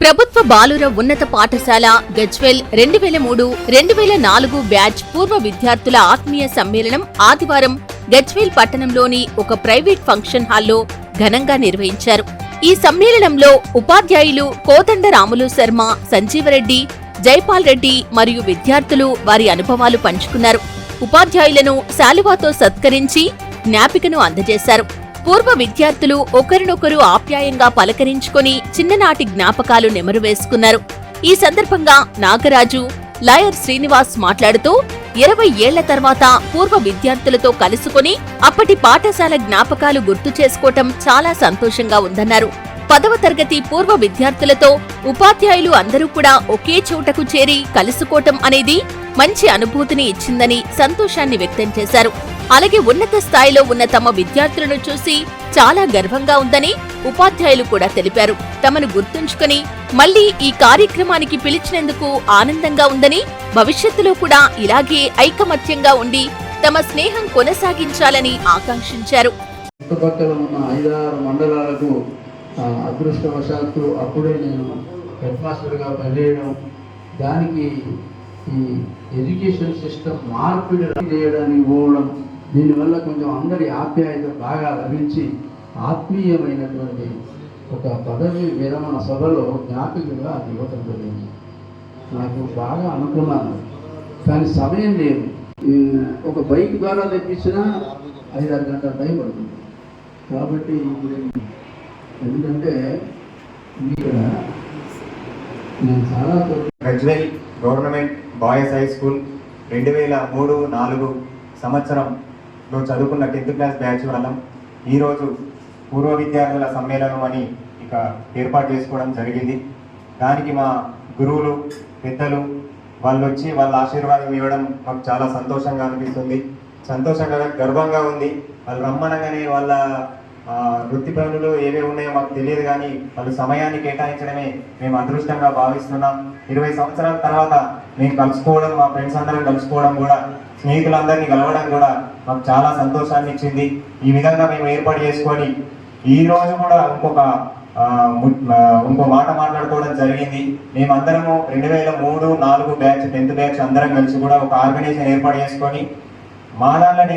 ప్రభుత్వ బాలుర ఉన్నత పాఠశాల గజ్వెల్ రెండు వేల మూడు రెండు వేల నాలుగు బ్యాచ్ పూర్వ విద్యార్థుల ఆత్మీయ సమ్మేళనం ఆదివారం గజ్వేల్ పట్టణంలోని ఒక ప్రైవేట్ ఫంక్షన్ హాల్లో ఘనంగా నిర్వహించారు. ఈ సమ్మేళనంలో ఉపాధ్యాయులు కోదండరాములు శర్మ సంజీవరెడ్డి జైపాల్ రెడ్డి మరియు విద్యార్థులు వారి అనుభవాలు పంచుకున్నారు. ఉపాధ్యాయులను శాలువాతో సత్కరించి జ్ఞాపికను అందజేశారు. పూర్వ విద్యార్థులు ఒకరినొకరు ఆప్యాయంగా పలకరించుకొని చిన్ననాటి జ్ఞాపకాలు నెమరు వేసుకున్నారు ఈ సందర్భంగా నాగరాజు లాయర్ శ్రీనివాస్ మాట్లాడుతూ ఇరవై ఏళ్ళ తర్వాత పూర్వ విద్యార్థులతో కలుసుకొని అప్పటి పాఠశాల జ్ఞాపకాలు గుర్తు చేసుకోవటం చాలా సంతోషంగా ఉందన్నారు. పదవ తరగతి పూర్వ విద్యార్థులతో ఉపాధ్యాయులు అందరూ కూడా ఒకే చోటకు చేరి కలుసుకోవటం అనేది మంచి అనుభూతిని ఇచ్చిందని సంతోషాన్ని వ్యక్తం చేశారు. అలాగే ఉన్నత స్థాయిలో ఉన్న తమ విద్యార్థులను చూసి చాలా గర్వంగా ఉందని ఉపాధ్యాయులు కూడా తెలిపారు. తమను గుర్తుంచుకుని మళ్ళీ ఈ కార్యక్రమానికి పిలిచినందుకు ఆనందంగా ఉందని భవిష్యత్తులో కూడా ఇలాగే ఐకమత్యంగా ఉండి తమ స్నేహం కొనసాగించాలని ఆకాంక్షించారు. చుట్టుపక్కల ఉన్న ఐదారు మండలాలకు అదృష్టవశాత్తు అప్పుడే నేను హెడ్ మాస్టర్గా పనిచేయడం దానికి ఈ ఎడ్యుకేషన్ సిస్టమ్ మార్పిడి చేయడానికి పోవడం దీనివల్ల కొంచెం అందరి ఆప్యాయత బాగా లభించి ఆత్మీయమైనటువంటి ఒక పదవి విరమణ సభలో జ్ఞాపికగా అది ఇవ్వటం జరిగింది. నాకు బాగా అనుకున్నాను కానీ సమయం లేదు. ఈ ఒక బైక్ ద్వారా తెప్పించినా ఐదారు గంటల టైం పడుతుంది. కాబట్టి ఇప్పుడు ఎందుకంటే ఇక్కడ నేను చాలా Gajwel government boys high school రెండు వేల మూడు నాలుగు సంవత్సరంలో చదువుకున్న టెన్త్ క్లాస్ బ్యాచ్ వాళ్ళం. ఈరోజు పూర్వ విద్యార్థుల సమ్మేళనం అని ఇక ఏర్పాటు చేసుకోవడం జరిగింది. దానికి మా గురువులు పెద్దలు వాళ్ళు వచ్చి వాళ్ళ ఆశీర్వాదం ఇవ్వడం మాకు చాలా సంతోషంగా అనిపిస్తుంది. సంతోషంగా గర్వంగా ఉంది. వాళ్ళు రమ్మనగానే వాళ్ళ వృత్తి పనులు ఏవేవి ఉన్నాయో మాకు తెలియదు కానీ వాళ్ళు సమయాన్ని కేటాయించడమే మేము అదృష్టంగా భావిస్తున్నాం. ఇరవై సంవత్సరాల తర్వాత మేము కలుసుకోవడం మా ఫ్రెండ్స్ అందరం కలుసుకోవడం కూడా స్నేహితులందరినీ కలవడం కూడా మాకు చాలా సంతోషాన్ని ఇచ్చింది. ఈ విధంగా మేము ఏర్పాటు చేసుకొని ఈ రోజు కూడా ఇంకొక ము- ఇంకో మాట మాట్లాడుకోవడం జరిగింది. మేమందరము రెండు వేల మూడు నాలుగు బ్యాచ్ టెన్త్ బ్యాచ్ అందరం కలిసి కూడా ఒక ఆర్గనైజేషన్ ఏర్పాటు చేసుకొని మా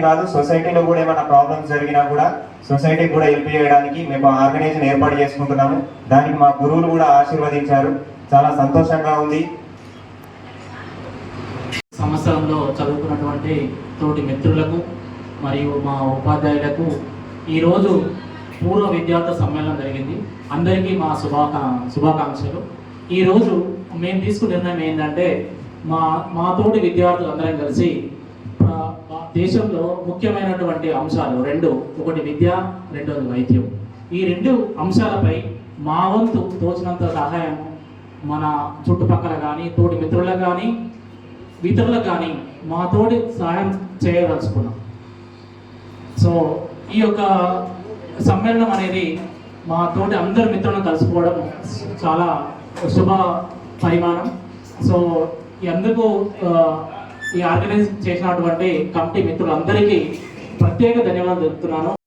కాదు సొసైటీలో కూడా ఏమైనా ప్రాబ్లమ్స్ జరిగినా కూడా సొసైటీకి కూడా హెల్ప్ చేయడానికి మేము ఆర్గనైజేషన్ ఏర్పాటు చేసుకుంటున్నాము. దానికి మా గురువులు కూడా ఆశీర్వదించారు. చాలా సంతోషంగా ఉంది. సంవత్సరంలో చదువుకున్నటువంటి తోటి మిత్రులకు మరియు మా ఉపాధ్యాయులకు ఈరోజు పూర్వ విద్యార్థి సమ్మేళనం జరిగింది. అందరికీ మా శుభాకా శుభాకాంక్షలు. ఈరోజు మేము తీసుకున్న నిర్ణయం ఏంటంటే మా మా తోటి విద్యార్థులు అందరం కలిసి దేశంలో ముఖ్యమైనటువంటి అంశాలు రెండు ఒకటి విద్య రెండోది వైద్యం. ఈ రెండు అంశాలపై మా వంతు తోచినంత సహాయం మన చుట్టుపక్కల కానీ తోటి మిత్రులకు కానీ ఇతరులకు కానీ మా తోటి సహాయం చేయదలుచుకున్నాం. సో ఈ యొక్క సమ్మేళనం అనేది మా తోటి అందరి మిత్రులను కలుసుకోవడం చాలా శుభ పరిమాణం. సో ఎందుకు ఈ ఆర్గనైజ్ చేసినటువంటి కమిటీ మిత్రులందరికీ ప్రత్యేక ధన్యవాదాలు తెలుపుతున్నాను.